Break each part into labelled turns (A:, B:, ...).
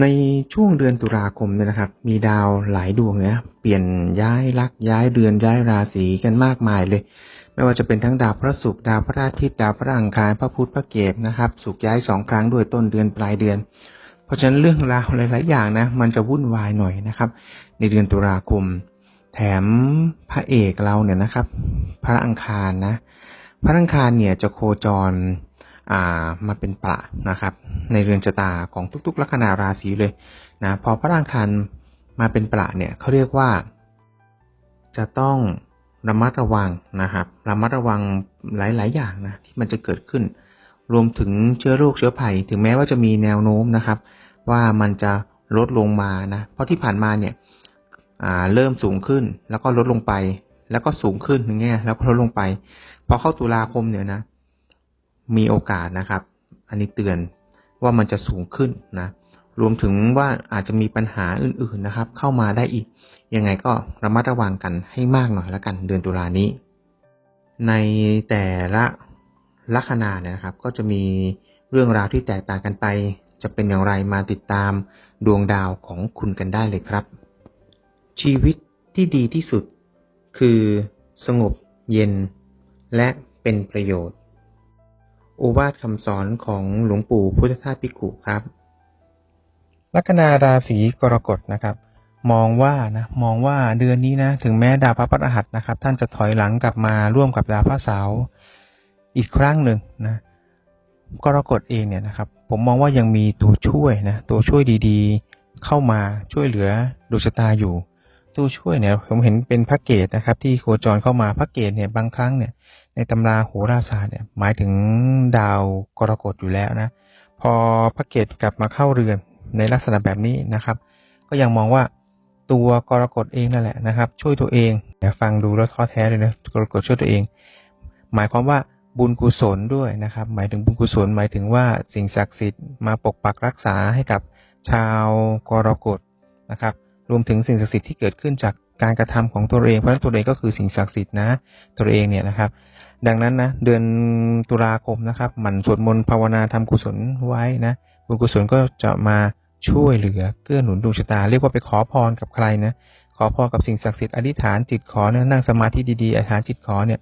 A: ในช่วงเดือนตุลาคมเนี่ยนะครับ มีดาวหลายดวงเนี่ยเปลี่ยนย้ายลักย้ายเดือนย้ายราศีกันมากมายเลย ไม่ว่าจะเป็นทั้งดาวพระศุกร์ดาวพระอาทิตย์ดาวพระอังคารพระพุธพระเกตนะครับศุกร์ย้ายสองครั้งด้วยต้นเดือนปลายเดือน เพราะฉะนั้นเรื่องราวหลาย ๆ อย่างนะ มันจะวุ่นวายหน่อยนะครับ ในเดือนตุลาคม แถมพระเอกเราเนี่ยนะครับ พระอังคารนะ พระอังคารเนี่ยจะโคจร มาเป็นประนะครับ ในเรือนชะตาของทุกๆลัคนาราศีเลยนะพอพระอังคารมาเป็นประเนี่ยเขาเรียกว่า จะต้องระมัดระวังนะครับระมัดระวังหลาย ๆ อย่างนะที่มันจะเกิดขึ้น รวมถึงเชื้อโรคเชื้อภัย ถึงแม้ว่าจะมีแนวโน้มนะครับ ว่ามันจะลดลงมานะเพราะที่ผ่านมาเนี่ยเริ่มสูงขึ้นแล้วก็ลดลงไป แล้วก็สูงขึ้นอย่างเงี้ยแล้วก็ลดลงไปพอเข้าตุลาคมเนี่ยนะ มีโอกาสนะครับ อันนี้เตือนว่ามันจะสูงขึ้นนะรวมถึงว่าอาจจะมีปัญหาอื่นๆนะครับ เข้ามาได้อีก ยังไงก็ระมัดระวังกันให้มากหน่อยแล้วกันเดือนตุลานี้ ในแต่ละลัคนาเนี่ยนะครับ ก็จะมีเรื่องราวที่แตกต่างกันไป จะเป็นอย่างไรมาติดตามดวงดาวของคุณกันได้เลยครับ ชีวิตที่ดีที่สุด คือสงบเย็น และเป็นประโยชน์ โอวาทคำสอนของหลวงปู่พุทธทาสพิกุครับ ลัคนาราศีกรกฎนะครับ มองว่านะมองว่าเดือนนี้นะถึงแม้ดาวพระพฤหัสนะครับ ท่านจะถอยหลังกลับมาร่วมกับดาวพระเสาร์อีกครั้งหนึ่งนะกรกฎเองเนี่ยนะครับ ผมมองว่ายังมีตัวช่วยนะตัวช่วยดีๆ เข้ามาช่วยเหลือดวงชะตาอยู่ ตัวช่วยเนี่ยผมเห็นเป็นพระเกตนะครับ ที่โคจรเข้ามาพระเกตเนี่ยบางครั้งเนี่ย ในตำราโหราศาสตร์เนี่ยหมายถึงดาวกรกฎอยู่แล้วนะ พอพระเกตกลับมาเข้าเรือนในลักษณะแบบนี้นะครับ ก็ยังมองว่าตัวกรกฎเองนั่นแหละนะครับ ช่วยตัวเองอย่ฟังดูแล้วท้อแท้เลยนะกรกฎช่วยตัวเอง หมายความว่าบุญกุศลด้วยนะครับ หมายถึงบุญกุศลหมายถึงว่าสิ่งศักดิ์สิทธิ์มาปกปักรักษาให้กับชาวกรกฎนะครับ รวมถึงสิ่งศักดิ์สิทธิ์ที่เกิดขึ้นจากการกระทำของตัวเองเพราะฉะนั้นตัวเองก็คือสิ่งศักดิ์สิทธิ์นะตัวเองเนี่ยนะครับ ดังนั้นนะเดือนตุลาคมนะครับหมั่นสวดมนต์ภาวนาทำกุศลไว้นะบุญกุศลก็จะมาช่วยเหลือเกื้อหนุนดวงชะตา เรียกว่าไปขอพรกับใครนะขอพรกับสิ่งศักดิ์สิทธิ์อธิษฐานจิตขอเนี่ยนั่งสมาธิดีๆอธิษฐานจิตขอเนี่ย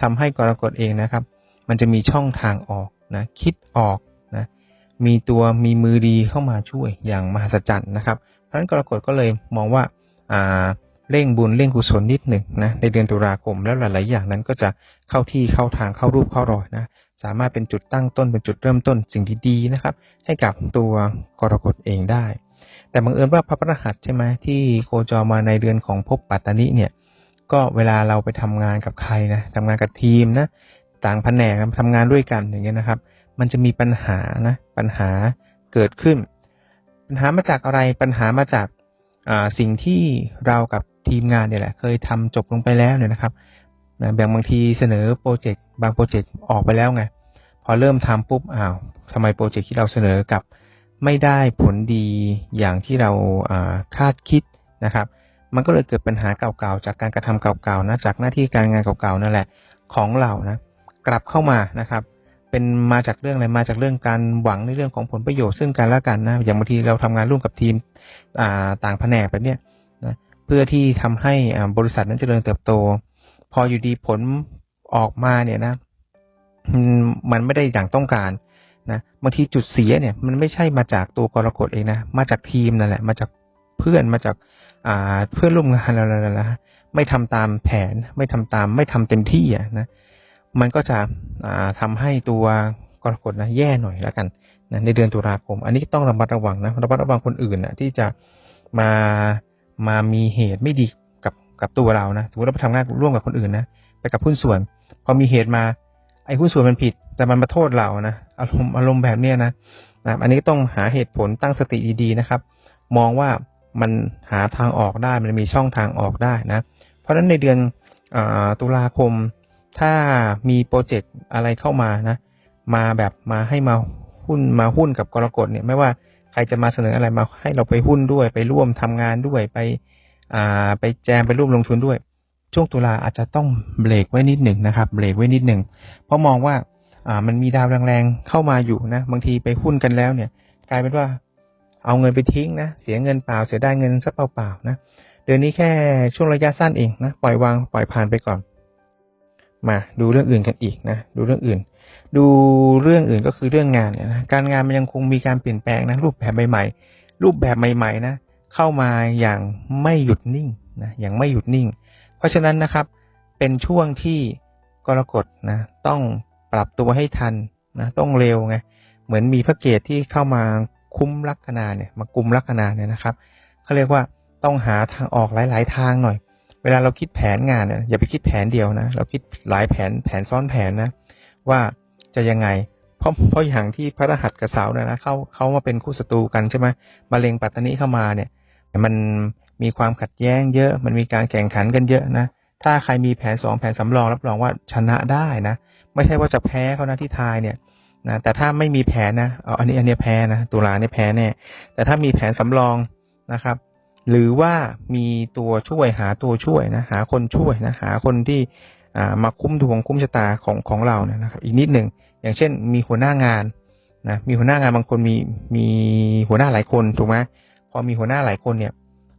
A: ทำให้กรกฎเองนะครับ มันจะมีช่องทางออกนะคิดออกนะมีตัวมีมือดีเข้ามาช่วยอย่างมหัศจรรย์นะครับเพราะฉะนั้นกรกฎก็เลยมองว่าอ่า เร่งบุญเร่งกุศลนิดหนึ่งนะในเดือนตุลาคมแล้วหลาย ๆ อย่างนั้นก็จะเข้าที่เข้าทางเข้ารูปเข้ารอยนะสามารถเป็นจุดตั้งต้นเป็นจุดเริ่มต้นสิ่งดีๆนะครับ ให้กับตัวกรกฎเองได้ แต่บังเอิญว่าพระพฤหัสใช่ไหมที่โคจรมาในเดือนของภพปัตตานิเนี่ยก็เวลาเราไปทำงานกับใครนะทำงานกับทีมนะต่างแผนกทำงานด้วยกันอย่างเงี้ยนะครับ มันจะมีปัญหานะปัญหาเกิดขึ้น ปัญหามาจากอะไรปัญหามาจากอ่าสิ่งที่เรากับ ทีมงานเนี่ยแหละ เคยทำจบลงไปแล้วเนี่ยนะครับนะแบ่งบางทีเสนอโปรเจกต์บางโปรเจกต์ออกไปแล้วไง พอเริ่มทำปุ๊บอ้าวทำไมโปรเจกต์ที่เราเสนอกับไม่ได้ผลดีอย่างที่เราคาดคิดนะครับ มันก็เลยเกิดปัญหาเก่าๆจากการกระทำเก่าๆนะจากหน้าที่การงานเก่าๆนั่นแหละของเรานะกลับเข้ามานะครับ เป็นมาจากเรื่องอะไรมาจากเรื่องการหวังในเรื่องของผลประโยชน์ซึ่งกันและกันนะอย่างบางทีเราทำงานร่วมกับทีมต่างแผนกแบบเนี้ย เพื่อที่ทำให้บริษัทนั้นเจริญเติบโต พออยู่ดีผลออกมาเนี่ยนะมันไม่ได้อย่างต้องการนะบางทีจุดเสียเนี่ย มันไม่ใช่มาจากตัวกรกฎเองนะมาจากทีมนั่นแหละ มาจากเพื่อนมาจากอ่าเพื่อนร่วมงานอะไรๆนะไม่ทำตามแผน ไม่ทำตาม ไม่ทำเต็มที่อะนะมันก็จะอ่าทำให้ตัวกรกฎนะแย่หน่อยแล้วกันนะในเดือนตุลาคม อันนี้ต้องระมัดระวังนะระมัดระวังคนอื่นนะที่จะมา มามีเหตุไม่ดีกับกับตัวเรานะสมมติเราไปทำงานร่วมกับคนอื่นนะไปกับหุ้นส่วน พอมีเหตุมา ไอ้หุ้นส่วนมันผิด แต่มันมาโทษเรานะอารมณ์อารมณ์แบบเนี้ยนะนะอันนี้ต้องหาเหตุผลตั้งสติดีๆนะครับ มองว่ามันหาทางออกได้มันมีช่องทางออกได้นะ เพราะฉะนั้นในเดือนอตุลาคม ถ้ามีโปรเจกต์อะไรเข้ามานะ มาแบบมาให้มาหุ้นมาหุ้นกับกรกฎเนี่ยไม่ว่า ใครจะมาเสนออะไรมาให้เราไปหุ้นด้วย ไปร่วมทำงานด้วยไป อ่า ไปแจมไปร่วมลงทุนด้วย ช่วงตุลาอาจจะต้องเบรกไว้นิดหนึ่งนะครับ เบรกไว้นิดหนึ่งเพราะมองว่าอ่ามันมีดาวแรงๆเข้ามาอยู่นะ บางทีไปหุ้นกันแล้วเนี่ย กลายเป็นว่าเอาเงินไปทิ้งนะ เสียเงินเปล่าเสียได้เงินซะเปล่าๆนะเดือนนี้แค่ช่วงระยะสั้นเองนะปล่อยวางปล่อยผ่านไปก่อน มาดูเรื่องอื่นกันอีกนะ ดูเรื่องอื่น ดูเรื่องอื่นก็คือเรื่องงานเนี่ยนะการงานมันยังคงมีการเปลี่ยนแปลงนะรูปแบบใหม่ๆ รูปแบบใหม่ๆนะเข้ามาอย่างไม่หยุดนิ่งนะอย่างไม่หยุดนิ่ง เพราะฉะนั้นนะครับเป็นช่วงที่กรกฎนะต้องปรับตัวให้ทันนะต้องเร็วไงเหมือนมีพระเกตที่เข้ามาคุ้มลัคนาเนี่ยมากุมลัคนาเนี่ยนะครับเขาเรียกว่าต้องหาทางออกหลาย ๆ ทางหน่อย เวลาเราคิดแผนงานเนี่ยอย่าไปคิดแผนเดียวนะ เราคิดหลายแผนแผนซ้อนแผนนะว่า จะยังไง เพราะเพราะอย่างที่พระรหัสกับเสาเนี่ยนะเขาเขามาเป็นคู่ศัตรูกันใช่ไหมมาเลงปัตตานีเข้ามาเนี่ย มันมีความขัดแย้งเยอะ มันมีการแข่งขันกันเยอะนะ ถ้าใครมีแผนสองแผนสำรองรับรองว่าชนะได้นะ ไม่ใช่ว่าจะแพ้เขานะที่ทายเนี่ยนะแต่ถ้าไม่มีแผนนะเอาอันนี้อันนี้แพ้นะตุลาเนี่ยแพ้แน่แต่ถ้ามีแผนสำรองนะครับ หรือว่ามีตัวช่วยหาตัวช่วยนะหาคนช่วยนะหาคนที่ มาคุ้มดวงคุ้มชะตาของของเราเนี่ยนะครับ อีกนิดหนึ่งอย่างเช่น มีหัวหน้างานนะมีหัวหน้างานบางคนมีมีหัวหน้าหลายคนถูกไหมพอมีหัวหน้าหลายคนเนี่ย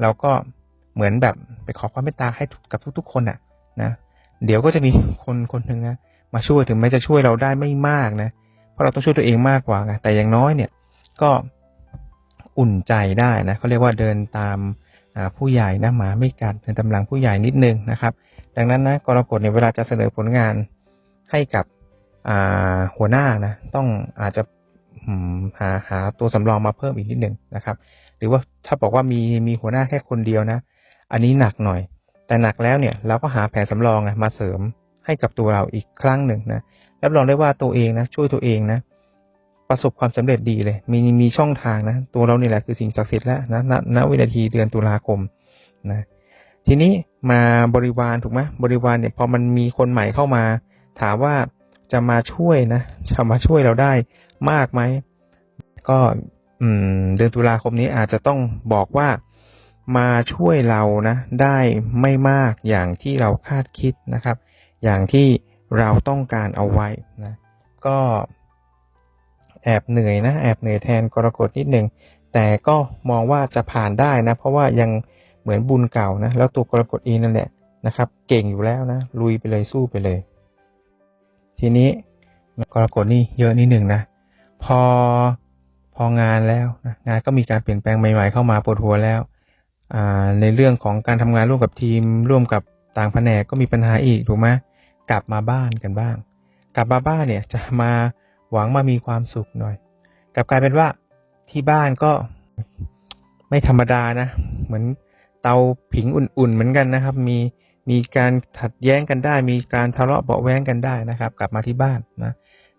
A: เราก็เหมือนแบบไปขอความเมตตาให้กับทุก ๆ คนอะนะเดี๋ยวก็จะมีคนคนหนึ่งนะมาช่วยถึงแม้จะช่วยเราได้ไม่มากนะเพราะเราต้องช่วยตัวเองมากกว่าไงแต่อย่างน้อยเนี่ยก็อุ่นใจได้นะเขาเรียกว่าเดินตาม ผู้ใหญ่นะหมาไม่กัดเดินตำลังผู้ใหญ่นิดนึงนะครับ ดังนั้นนะกรกฎเนี่ยเวลาจะเสนอผลงานให้กับหัวหน้านะต้องอาจจะหาหาตัวสำรองมาเพิ่มอีกนิดหนึ่งนะครับ หรือว่าถ้าบอกว่ามีมีหัวหน้าแค่คนเดียวนะ อันนี้หนักหน่อย แต่หนักแล้วเนี่ยเราก็หาแผนสำรองมาเสริมให้กับตัวเราอีกครั้งหนึ่งนะรับรองได้ว่าตัวเองนะช่วยตัวเองนะ ประสบความสำเร็จดีเลย มีมีช่องทางนะ ตัวเรานี่แหละคือสิ่งศักดิ์สิทธิ์แล้วนะณณวินาทีเดือนตุลาคมนะทีนี้มาบริวารถูกไหมบริวารเนี่ยพอมันมีคนใหม่เข้ามา ถามว่าจะมาช่วยนะจะมาช่วยเราได้มากไหมก็อืม เดือนตุลาคมนี้อาจจะต้องบอกว่ามาช่วยเรานะ ได้ไม่มากอย่างที่เราคาดคิดนะครับ อย่างที่เราต้องการเอาไว้นะ ก็ แอบเหนื่อยนะ แอบเหนื่อยแทนกรกฎนิดหนึ่ง แต่ก็มองว่าจะผ่านได้นะ เพราะว่ายังเหมือนบุญเก่านะ แล้วตัวกรกฎเองนั่นแหละนะครับ เก่งอยู่แล้วนะ ลุยไปเลยสู้ไปเลย ทีนี้กรกฎนี่เยอะนิดหนึ่งนะ พอพองานแล้วนะงานก็มีการเปลี่ยนแปลงใหม่ ๆ เข้ามาปวดหัวแล้วในเรื่องของการทำงานร่วมกับทีม ร่วมกับต่างแผนกก็มีปัญหาอีกถูกไหมกลับมาบ้านกันบ้าง กลับมาบ้านเนี่ยจะมา หวังมามีความสุขหน่อย กลับกลายเป็นว่าที่บ้านก็ไม่ธรรมดานะ เหมือนเตาผิงอุ่นๆเหมือนกันนะครับ มีมีการขัดแย้งกันได้ มีการทะเลาะเบาแว้งกันได้นะครับ กลับมาที่บ้านนะ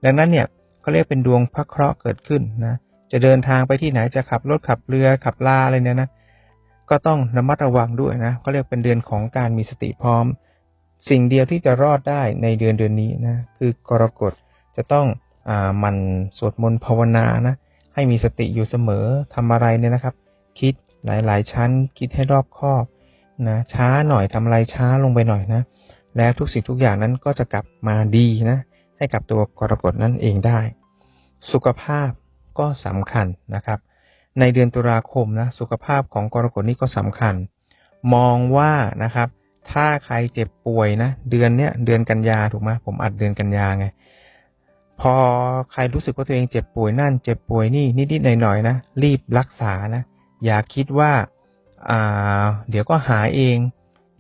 A: ดังนั้นเนี่ยเขาเรียกเป็นดวงพระเคราะห์เกิดขึ้นนะ จะเดินทางไปที่ไหนจะขับรถขับเรือขับลาอะไรเนี่ยนะ ก็ต้องระมัดระวังด้วยนะเขาเรียกเป็นเดือนของการมีสติพร้อม สิ่งเดียวที่จะรอดได้ในเดือนเดือนนี้นะคือกรกฎจะต้อง มันสวดมนต์ภาวนานะ ให้มีสติอยู่เสมอทำอะไรเนี่ยนะครับ คิดหลายๆ ชั้น คิดให้รอบคอบนะช้าหน่อยทำอะไรช้าลงไปหน่อยนะ แล้วทุกสิ่งทุกอย่างนั้นก็จะกลับมาดีนะ ให้กับตัวกรกฎนั่นเองได้ สุขภาพก็สำคัญนะครับ ในเดือนตุลาคมนะสุขภาพของกรกฎนี้ก็สำคัญ มองว่านะครับ ถ้าใครเจ็บป่วยนะ เดือนเนี้ยเดือนกันยาถูกไหมผมอัดเดือนกันยาไง พอใครรู้สึกว่าตัวเองเจ็บป่วยนั่น เจ็บป่วยนี่นิดๆหน่อยๆนะรีบรักษานะอย่าคิดว่าอ่า เดี๋ยวก็หายเอง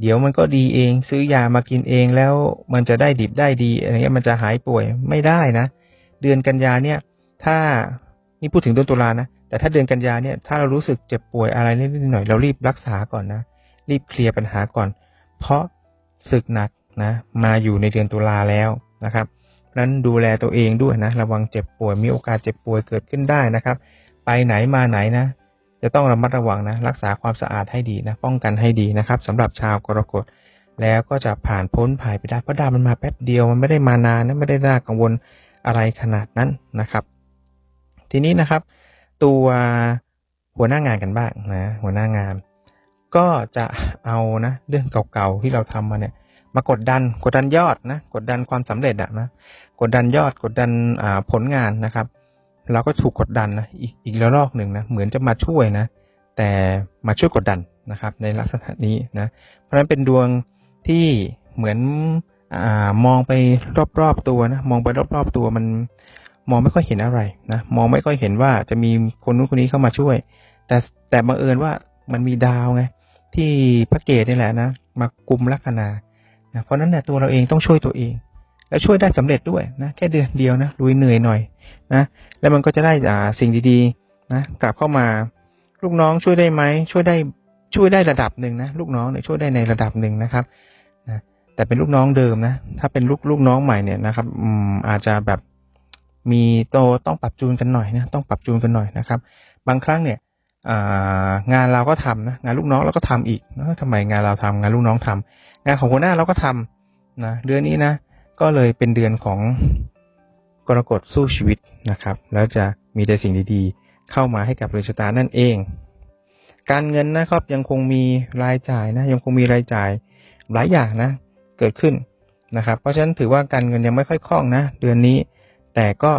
A: เดี๋ยวมันก็ดีเอง ซื้อยามากินเองแล้วมันจะได้ดิบได้ดีอะไรเงี้ยมันจะหายป่วยไม่ได้นะ เดือนกันยาเนี่ย ถ้านี่พูดถึงเดือนตุลานะแต่ถ้าเดือนกันยาเนี่ยถ้าเรารู้สึกเจ็บป่วยอะไรนิดๆหน่อยเรารีบรักษาก่อนนะรีบเคลียร์ปัญหาก่อน เพราะศึกหนักนะ มาอยู่ในเดือนตุลาแล้วนะครับ นั้นดูแลตัวเองด้วยนะ ระวังเจ็บป่วยมีโอกาสเจ็บป่วยเกิดขึ้นได้นะครับ ไปไหนมาไหนนะ จะต้องระมัดระวังนะ รักษาความสะอาดให้ดีนะ ป้องกันให้ดีนะครับสำหรับชาวกรกฎแล้วก็จะผ่านพ้นผ่ายไปได้เพราะดาวมันมาแป๊บเดียวมันไม่ได้มานานนะไม่ได้น่ากังวลอะไรขนาดนั้นนะครับ ทีนี้นะครับ ตัวหัวหน้างานกันบ้างนะ หัวหน้างาน ก็จะเอานะ เรื่องเก่าๆที่เราทำมาเนี่ย มากดดันกดดันยอดนะกดดันความสำเร็จอะนะกดดันยอดกดดันผลงานนะครับ เราก็ถูกกดดันนะอีกอีกระลอกหนึ่งนะเหมือนจะมาช่วยนะ แต่มาช่วยกดดันนะครับ ในลักษณะนี้นะ เพราะฉะนั้นเป็นดวงที่เหมือนอมองไปรอบๆตัวนะมองไปรอบๆตัวมันมองไม่ค่อยเห็นอะไรนะมองไม่ค่อยเห็นว่าจะมีคนนู้นคนนี้เข้ามาช่วย แต่แต่บังเอิญว่ามันมีดาวไงที่พระเกตนี่แหละนะมากุมลัคนา นะเพราะนั้นเนี่ยตัวเราเองต้องช่วยตัวเอง และช่วยได้สำเร็จด้วยนะแค่เดือนเดียวนะลุยเหนื่อยหน่อยนะแล้วมันก็จะได้อ่าสิ่งดีๆนะกลับเข้ามา ลูกน้องช่วยได้ไหมช่วยได้ช่วยได้ระดับหนึ่งนะลูกน้องเนี่ยช่วยได้ในระดับหนึ่งนะครับนะแต่เป็นลูกน้องเดิมนะ ถ้าเป็นลูกลูกน้องใหม่เนี่ยนะครับอืมอาจจะแบบมีโตต้องปรับจูนกันหน่อยนะต้องปรับจูนกันหน่อยนะครับ บางครั้งเนี่ย งานเราก็ทำนะงานลูกน้องเราก็ทำอีกนะทำไมงานเราทำงานลูกน้องทำงานของหัวหน้าเราก็ทำนะเดือนนี้นะ ก็เลยเป็นเดือนของกรกฎสู้ชีวิตนะครับ แล้วจะมีแต่สิ่งดีๆ เข้ามาให้กับเรือนชะตานั่นเอง การเงินนะครับยังคงมีรายจ่ายนะ ยังคงมีรายจ่ายหลายอย่างนะ เกิดขึ้นนะครับ เพราะฉะนั้นถือว่าการเงินยังไม่ค่อยคล่องนะ เดือนนี้แต่ก็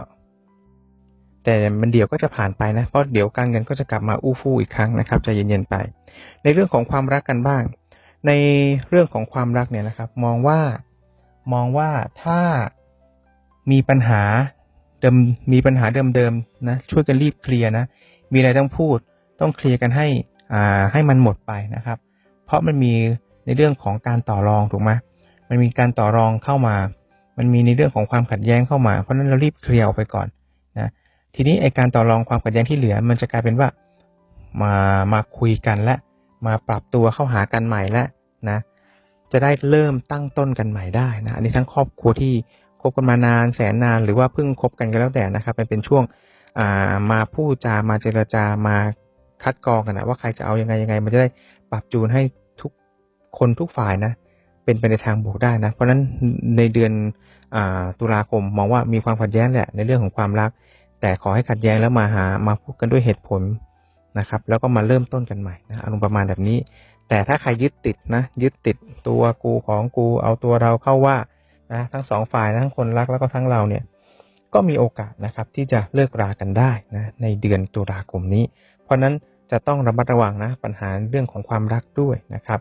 A: แต่มันเดี๋ยวก็จะผ่านไปนะ เพราะเดี๋ยวการเงินก็จะกลับมาอู้ฟู่อีกครั้งนะครับใจเย็นๆไป ในเรื่องของความรักกันบ้าง ในเรื่องของความรักเนี่ยนะครับ มองว่ามองว่าถ้ามีปัญหาเดิมมีปัญหาเดิมๆนะช่วยกันรีบเคลียร์นะ มีอะไรต้องพูด ต้องเคลียร์กันให้อ่าให้มันหมดไปนะครับ เพราะมันมีในเรื่องของการต่อรองถูกไหมมันมีการต่อรองเข้ามา มันมีในเรื่องของความขัดแย้งเข้ามา เพราะนั้นเรารีบเคลียร์ออกไปก่อน ทีนี้ไอการต่อรองความขัดแย้งที่เหลือ มันจะกลายเป็นว่ามามาคุยกันและ มาปรับตัวเข้าหากันใหม่แล้วนะ จะได้เริ่มตั้งต้นกันใหม่ได้นะอันนี้ทั้งครอบครัวที่คบกันมานานแสนนานหรือว่าเพิ่งคบกันก็แล้วแต่นะครับ มันเป็นช่วงอ่ามาพูดจามาเจรจามาคัดกรองกันนะว่าใครจะเอายังไงยังไง มันจะได้ปรับจูนให้ทุกคนทุกฝ่ายนะ เป็นไปในทางบวกได้นะ เพราะฉะนั้นในเดือนอตุลาคมมองว่ามีความขัดแย้งแหละในเรื่องของความรัก แต่ขอให้ขัดแย้งแล้วมาหามาพูดกันด้วยเหตุผลนะครับ แล้วก็มาเริ่มต้นกันใหม่นะอารมณ์ประมาณแบบนี้ แต่ถ้าใครยึดติดนะยึดติดตัวกูของกูเอาตัวเราเข้าว่านะทั้งสองฝ่ายทั้งคนรักแล้วก็ทั้งเราเนี่ยก็มีโอกาสนะครับที่จะเลิกรากันได้นะในเดือนตุลาคมนี้ เพราะนั้นจะต้องระมัดระวังนะปัญหาเรื่องของความรักด้วยนะครับ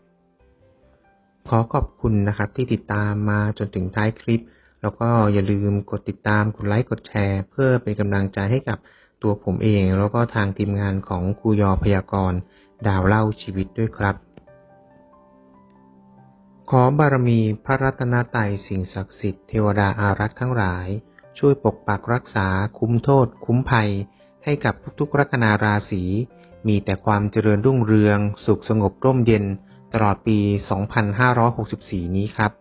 A: ขอขอบคุณนะครับที่ติดตามมาจนถึงท้ายคลิป แล้วก็อย่าลืมกดติดตามกดไลค์กดแชร์ เพื่อเป็นกำลังใจให้กับตัวผมเอง แล้วก็ทางทีมงานของครูยอพยากรณ์ดาวเล่าชีวิตด้วยครับ ขอบารมีพระรัตนตรัยสิ่งศักดิ์สิทธิ์เทวดาอารักษ์ทั้งหลาย ช่วยปกปักรักษาคุ้มโทษ คุ้มภัย ให้กับทุกๆ ลัคนาราศีมีแต่ความเจริญรุ่งเรือง สุขสงบร่มเย็น ตลอดปี 2564 นี้ครับ